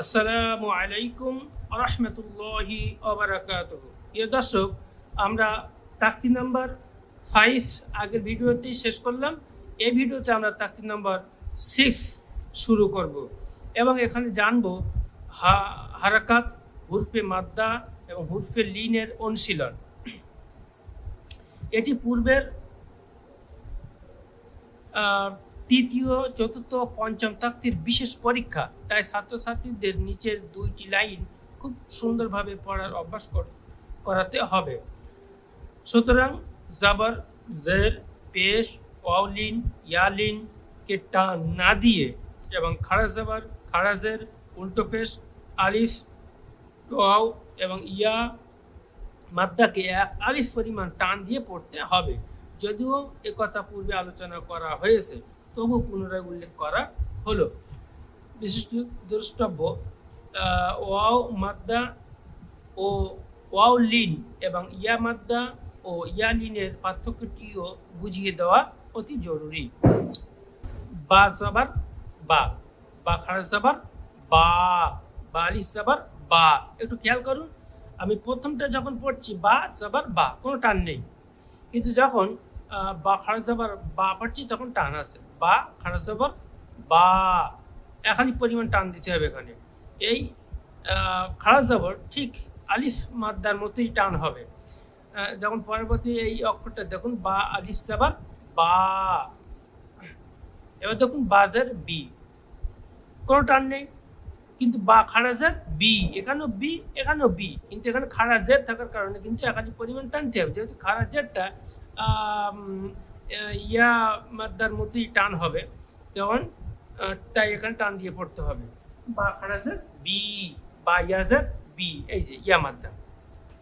আসসালামু আলাইকুম রহমতুল্লাহি অবরাকাত প্রিয় দর্শক, আমরা তাক্তি নাম্বার ফাইভ আগের ভিডিওতেই শেষ করলাম। এই ভিডিওতে আমরা তাক্তি নাম্বার সিক্স শুরু করব এবং এখানে জানব হা, হারাকাত, হুরফে মাদ্দা এবং হুরফে লিনের অনুশীলন। এটি পূর্বের তৃতীয়, চতুর্থ পঞ্চম তাক্তির বিশেষ পরীক্ষা। তাই ছাত্রছাত্রীদের নিচের দুইটি লাইন খুব সুন্দরভাবে পড়ার অভ্যাস কর- করাতে হবে। সুতরাং জাবার, জের, পেশ ওয়াউলিন ইয়ালিন কে টান না দিয়ে এবং খাড়া জাবার খাড়াজের উল্টো পেশ, আলিফ, ওয়াও এবং ইয়া মাদ্দাকে এক আলিফ পরিমাণ টান দিয়ে পড়তে হবে। যদিও কথা পূর্বে আলোচনা করা হয়েছে। তবু পুনরায় উল্লেখ করা হলো। বিশিষ্ট দ্রষ্টব্য ওয়াও মাদ্দা ও ওয়াও লিন এবং ইয়া মাদ্দা ও ইয়া লিনের পার্থক্যটিও বুঝিয়ে দেওয়া অতি জরুরি। বা সাবার বা বা খারাজ সাবার বা বা আলিফ সাবার বা। একটু খেয়াল করুন, আমি প্রথমটা যখন পড়ছি, বা সাবার বা, কোনো টান নেই। কিন্তু যখন বা খারাজ জাবার বা পড়ছি, তখন টান আছে। বা খারাজ জাবার বা এখানে পরিমাণ টান দিতে হবে এখানে। এই খারাজ জাবর ঠিক আলিফ মাদ্দার মতোই টান হবে। যখন পরবর্তী এই অক্ষরটা দেখুন, বা আলিফ জাবার বা, এবার দেখুন বাজার বি কোনো টান নেই, কিন্তু বা খারাজের বি এখানেও বি এখানেও বি কিন্তু এখানে খারাজের থাকার কারণে কিন্তু এখানে পরিমাণ টানতে হবে। যেহেতু খারাজেরটা ইয়া মাদ্দার মতোই টান হবে। তখন তাই এখানে টান দিয়ে পড়তে হবে। বা খারাজের বি বা ইয়াজের বি এই যে ইয়া মাদ্দা।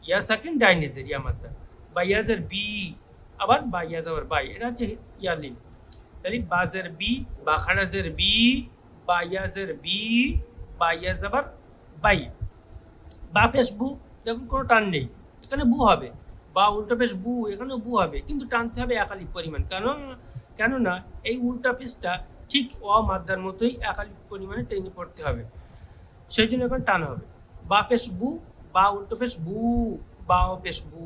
ইয়া সেকেন্ড ডাইনেজের ইয়া মাদ্দা। বা ইয়াজের বি আবার বা ইয়াজ আবার বাই। এটা হচ্ছে ইয়ালিন তাহলে বাজের বি বা খারাজের বি বা ইয়াজের বি বা ইয়াজ বাই। বা পেশ বু, দেখুন কোনো টান নেই। এখানে বু হবে। বা উল্টো পেশ বু, এখানেও বু হবে, কিন্তু টানতে হবে একালিক পরিমাণ। কারণ, কেননা এই উল্টা পেশটা ঠিক অ মাদ্দার মতোই একালিক পরিমাণে টেনে পড়তে হবে। সেই জন্য এখন টান হবে। বা পেশ বু, বা উল্টো বু বা ও পেশ বু,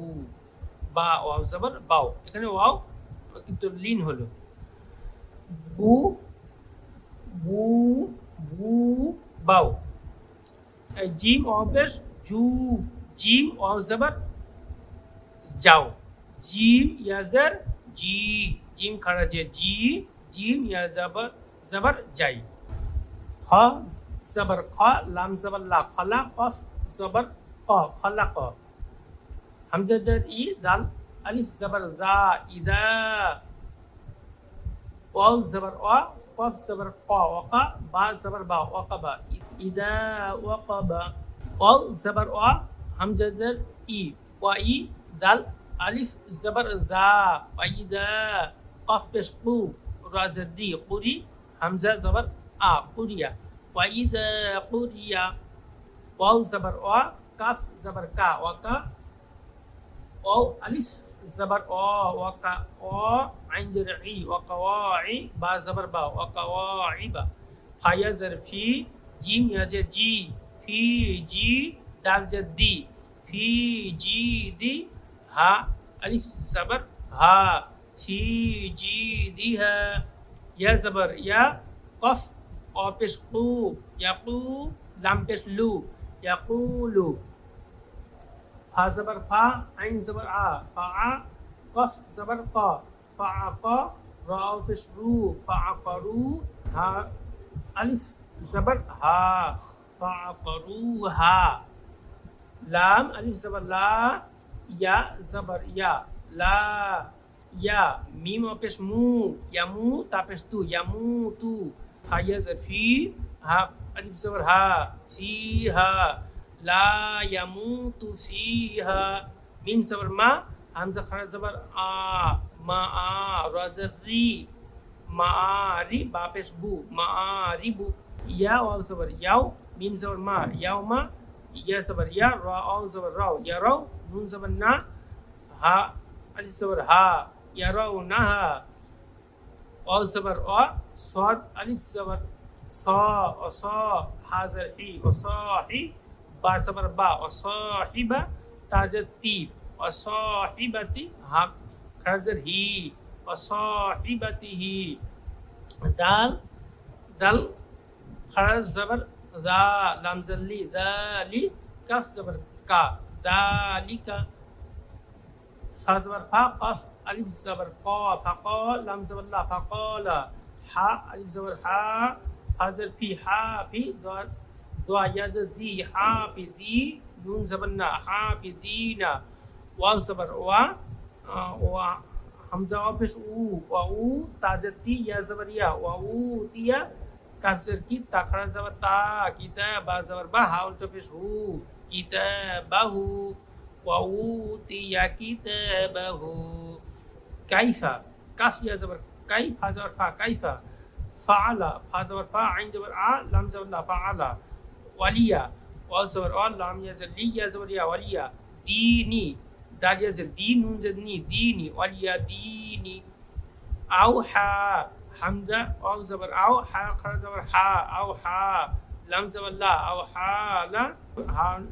বা ওয়াও জাবার বাও। এখানে ওয়াও কিন্তু লিন হলো। বু বু বু এই জিম অবেশ জু, জিম ওয়াও জাবার যাও। জিম ইয়াজার জি জিম খাড়া যে জি জিম ইয়া জাবার জাবার যাই। খ, জাবার খ, লাম, জাবার লা খলা কফ, জাবার ক খলা ক। হামজা, জার, ই, দাল, আলিফ, জাবার দা ইদা। ওয়াও, জাবার ওয়া, কফ, জাবার ক, ওয়াকা, বা, জাবার বা ওয়াকাবা ইদা ওয়াকাবা ওয়াও, জাবার ওয়া, হামজা, জার, ই, ওয়া, ই দাল আলিফ জাবার দা ওয়াইদা কফ পেশ কু রা জার দি কুরি হামজা জাবার আ কুরিয়া ওয়াইদা কুরিয়া ওয়াও জাবার ওয়া কাফ জাবার কা ওয়াকা ওয়াও আলিফ জাবার অ ওয়াকা অ আইন জার ই ওয়াকাওয়াই বা জাবার বা ওয়াকাওয়াইবা ফায়া জার ফি জিম ইয়া জার জি ফি জি দাল জার দি ফি জি দি হা, আলিফ, জাবার, হা ফি জি, দি, হা, ইয়া, জাবার, ইয়া, কফ, অ, পেশ, কু, ইয়াকু, লাম, পেশ, লু ইয়াকুলু ফা, জবর, ফা, আইন, জবর, আ, ফা, আ, কফ, জবর, ক, ফা, আ, ক, রা পেশ, রু, ফা, আ করু হা, আলিফ, জবর, হা হা। লাম, আলিফ, জবর, লা ইয়া জবর ইয়া লা ইয়া মিম পেশ মু ইয়ামু তা পেশ তু ইয়ামু তু হা ইয়া ফি হা আলিফ জবর হা ফি হা লা ইয়ামুতু ফিহা মিম জবর মা হামজা খারা জবর আ মা আ রা জবর রি মা আ রি বা পেশ বু মা আ রি বু ইয়া ওয়াও জবর ইয়াও মিম জবর মা ইয়াও মা या जबर या रा जबर राव या राव नून जबर ना हा अलिफ जबर हा या राव ना हा और जबर और स्वाद अलिफ जबर सा और सा हाजर ही और सा ही बा जबर बा और साहिबा ताजर ती और साहिबती हा खजर ही और साहिबती ही दाल दल खरज जबर ذا لام ذا لي كاف زبر كا ذلك فا زبر فا قاف ألف زبر قا فقال لام زبر لا فقال حا ألف زبر حا فا زبر في حا في دعا يد ذي حا في ذي نون زبر نا حا في ذينا واو زبر وا وحمزة وبش أو وأو تاجتي يا زبر يا وأو تيا তাখারা যাবার তা কিতা বা যাবার বা হাউলটা পেশ হু কিতা বাহু ওয়াউতিয়া কিতা বাহু কাইফা, কাফিয়া যাবার কাই ফা যাবার ফা, কাইফা। ফাআলা, ফা ফা, আইন যাবার আ, লাম যাবার লা, ফাআলা। ওয়ালিয়া, ওয়াল যাবার ওয়াল, লাম ইয়া যাবার লি, ইয়া যাবার ইয়া, ওয়ালিয়া। দিনি দালিয়া যাবার দি নুন যাবার নি, দিনি, ওয়ালিয়া দিনি। আউহা حمزة أو زبر أو حا قرأ زبر حا أو حا لم زبر لا أو حا لا. ها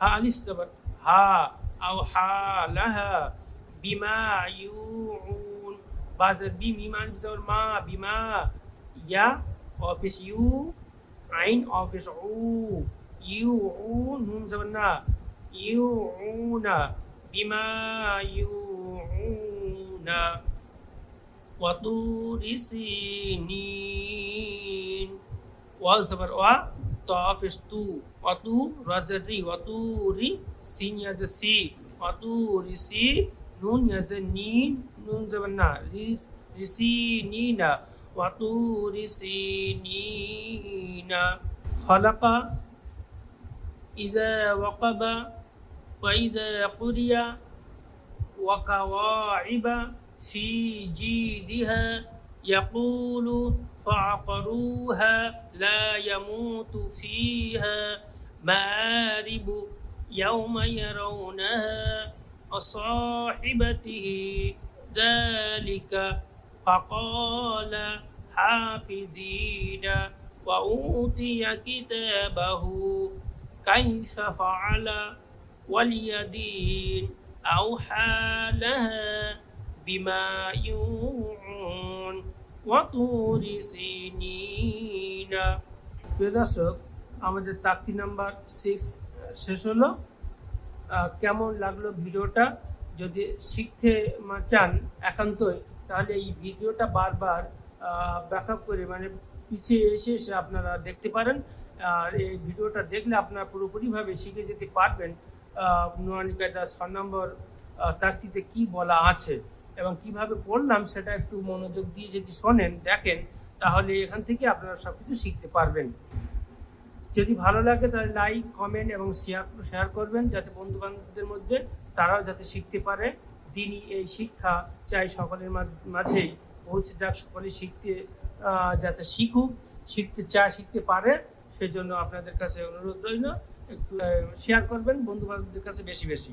ها ألف زبر. ها أو حا لها. بما يوعون. بعض بي ميم ألف زبر ما. بما يا أوفيس يو. عين أوفيس عو. يوعون نون زبرنا يوعون. بما يوعون. waturi sinin wal sabar wa top is two watu ri waturi sin ya si. Waturi si nun ya ni nun zamanna ris risinina waturi sinina khalaqa idza waqaba wa idza quriya wa qawaiba في جيدها يقول فعقروها لا يموت فيها مآرب يوم يرونها وصاحبته ذلك فقال حافظين وأوتي كتابه كيف فعل واليدين أوحى لها بما يوعون وطور سنين প্রিয় দর্শক আমাদের তাকতি number six শেষ হলো আহ, কেমন লাগলো ভিডিওটা যদি শিখতে মা- চান একান্তই তাহলে এই ভিডিওটা বারবার ব্যাকআপ করে মানে পিছিয়ে এসে এসে আপনারা দেখতে পারেন আর এই ভিডিওটা দেখলে আপনারা পুরোপুরিভাবে শিখে যেতে পারবেন নুয়ানি কায়দা ছ নম্বর আহ, তাকতিতে কি বলা আছে এবং কীভাবে করলাম সেটা একটু মনোযোগ দিয়ে যদি শোনেন, দেখেন, তাহলে এখান থেকে আপনারা সব কিছু শিখতে পারবেন। যদি ভালো লাগে তাহলে লাইক, কমেন্ট এবং শেয়ার শেয়ার করবেন যাতে বন্ধু বান্ধবদের মধ্যে তারাও যাতে শিখতে পারে। দিনই এই শিক্ষা চাই সকলের মাঝেই পৌঁছে যাক সকলে শিখতে যাতে শিখুক, শিখতে চায়, শিখতে পারে, সেজন্য আপনাদের কাছে অনুরোধ রইল, একটু শেয়ার করবেন বন্ধু বান্ধবদের কাছে বেশি বেশি।